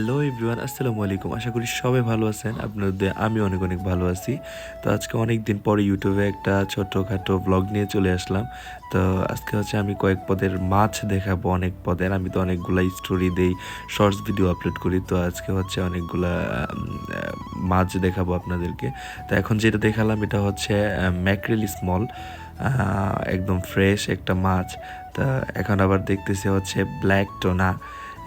Hello everyone, আসসালামু আলাইকুম। আশা করি সবাই ভালো আছেন। আপনাদের, আমি অনেক অনেক ভালো আছি। তো আজকে অনেক দিন পরে ইউটিউবে একটা ছোটোখাটো ব্লগ নিয়ে চলে আসলাম। তো আজকে হচ্ছে আমি কয়েক পদের মাছ দেখাবো অনেক পদের। আমি তো অনেকগুলা স্টোরি দেই শর্টস ভিডিও আপলোড করি। তো আজকে হচ্ছে অনেকগুলা মাছ দেখাবো আপনাদেরকে। তো এখন যেটা দেখালাম এটা হচ্ছে ম্যাক্রেল স্মল একদম ফ্রেশ একটা মাছ। তা এখন আবার দেখতেছি হচ্ছে ব্ল্যাক টোনা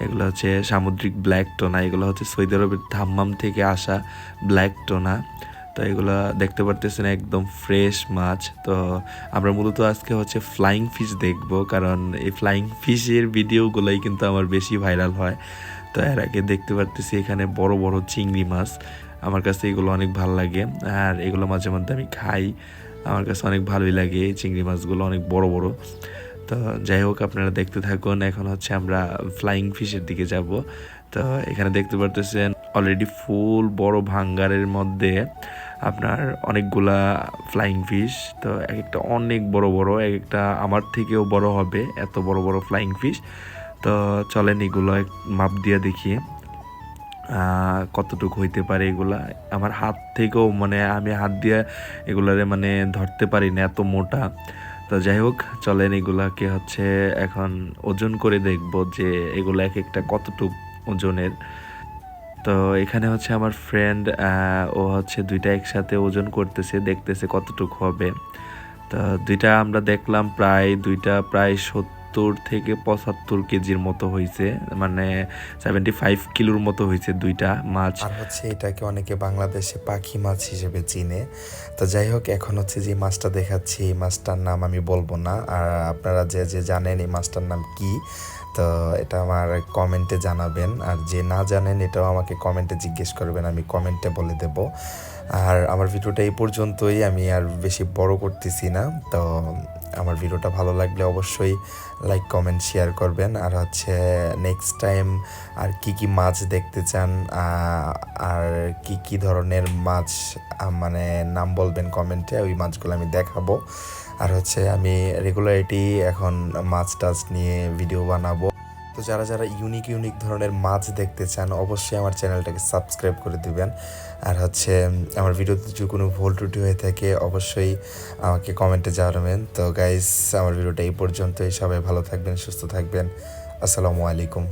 এগুলো হচ্ছে সামুদ্রিক ব্ল্যাক টোনা এগুলো হচ্ছে সৌদি আরবের ধাম্মাম থেকে আসা ব্ল্যাক টোনা তো এগুলো দেখতে পারতেছেন একদম ফ্রেশ মাছ। তো আমরা মূলত আজকে হচ্ছে ফ্লাইং ফিশ দেখব, কারণ এই ফ্লাইং ফিশের ভিডিওগুলোই কিন্তু আমার বেশি ভাইরাল হয়। তো এর আগে দেখতে পারতেছি এখানে বড় বড় চিংড়ি মাছ, আমার কাছে এগুলো অনেক ভালো লাগে। আর এগুলো মাঝে মধ্যে আমি খাই, আমার কাছে অনেক ভালোই লাগে এই চিংড়ি মাছগুলো, অনেক বড় বড়। তো যাই হোক, আপনারা দেখতে থাকুন। এখন হচ্ছে আমরা ফ্লাইং ফিশের দিকে যাব। তো এখানে দেখতে পারতেছেন অলরেডি ফুল বড় ভাঙ্গারের মধ্যে আপনার অনেকগুলা ফ্লাইং ফিশ তো এক একটা অনেক বড় বড় এক একটা আমার থেকেও বড় হবে, এত বড় বড় ফ্লাইং ফিশ তো চলেন এগুলো মাপ দিয়ে দেখি। কতটুকু হইতে পারে এগুলা? আমার হাত থেকেও মানে আমি হাত দিয়ে এগুলারে মানে ধরতে পারি না, এত মোটা। তো যাই হোক, চলেন এগুলাকে হচ্ছে এখন ওজন করে দেখব যে এগুলো এক একটা কতটুক ওজনের। তো এখানে হচ্ছে আমার ফ্রেন্ড ও হচ্ছে দুইটা একসাথে ওজন করতেছে, দেখতেছে কতটুক হবে। তো দুইটা আমরা দেখলাম প্রায়, দুইটা প্রায় সত্তর থেকে পঁচাত্তর কেজির মতো হয়েছে মানে সেভেন্টি ফাইভ কিলোর মতো হয়েছে দুইটা মাছ। আর হচ্ছে এটাকে অনেকে বাংলাদেশে পাখি মাছ হিসেবে চিনে। তো যাই হোক, এখন হচ্ছে যে মাছটা দেখাচ্ছি, এই মাছটার নাম আমি বলব না। আর আপনারা যে যে জানেন এই মাছটার নাম কি, তো এটা আমার কমেন্টে জানাবেন। আর যে না জানেন, এটাও আমাকে কমেন্টে জিজ্ঞেস করবেন, আমি কমেন্টে বলে দেব। আর আমার ভিডিওটা এই পর্যন্তই, আমি আর বেশি বড় করতেছি না। তো আমার ভিডিওটা ভালো লাগলে অবশ্যই লাইক কমেন্ট শেয়ার করবেন। আর হচ্ছে নেক্সট টাইম আর কি কি মাছ দেখতে চান আর কি কি ধরনের মাছ মানে নাম বলবেন কমেন্টে ওই মাছগুলো আমি দেখাবো। আর হচ্ছে আমি রেগুলারিটি এখন মাছ টাছ নিয়ে ভিডিও বানাবো। তো যারা যারা ইউনিক ইউনিক ধরনের মাছ দেখতে চান, অবশ্যই আমার চ্যানেলটাকে সাবস্ক্রাইব করে দেবেন। আর হচ্ছে আমার ভিডিওতে যদি কোনো ভুল ত্রুটি হয়ে থাকে, অবশ্যই আমাকে কমেন্টে জানাবেন। তো গাইস আমার ভিডিওটা এই পর্যন্তই। সবাই ভালো থাকবেন, সুস্থ থাকবেন। আসসালামু আলাইকুম।